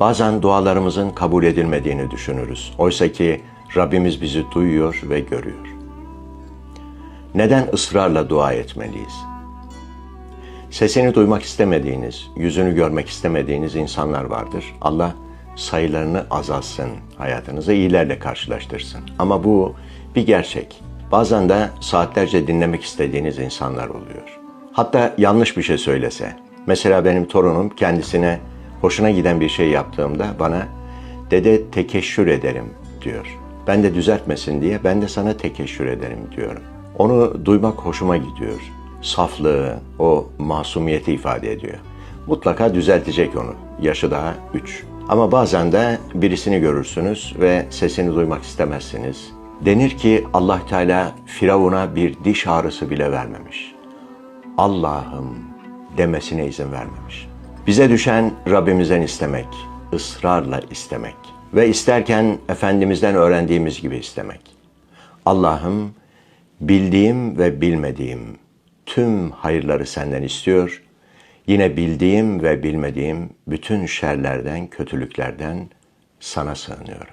Bazen dualarımızın kabul edilmediğini düşünürüz. Oysa ki Rabbimiz bizi duyuyor ve görüyor. Neden ısrarla dua etmeliyiz? Sesini duymak istemediğiniz, yüzünü görmek istemediğiniz insanlar vardır. Allah sayılarını azalsın, hayatınızı iyilerle karşılaştırsın. Ama bu bir gerçek. Bazen de saatlerce dinlemek istediğiniz insanlar oluyor. Hatta yanlış bir şey söylese. Mesela benim torunum kendisine hoşuna giden bir şey yaptığımda bana dede tekeşşür ederim diyor. Ben de düzeltmesin diye ben de sana tekeşşür ederim diyorum. Onu duymak hoşuma gidiyor. Saflığı, o masumiyeti ifade ediyor. Mutlaka düzeltecek onu. Yaşı daha üç. Ama bazen de birisini görürsünüz ve sesini duymak istemezsiniz. Denir ki Allah Teala Firavun'a bir diş ağrısı bile vermemiş. Allah'ım demesine izin vermemiş. Bize düşen Rabbimizden istemek, ısrarla istemek ve isterken Efendimizden öğrendiğimiz gibi istemek. Allah'ım bildiğim ve bilmediğim tüm hayırları senden istiyor. Yine bildiğim ve bilmediğim bütün şerlerden, kötülüklerden sana sığınıyorum.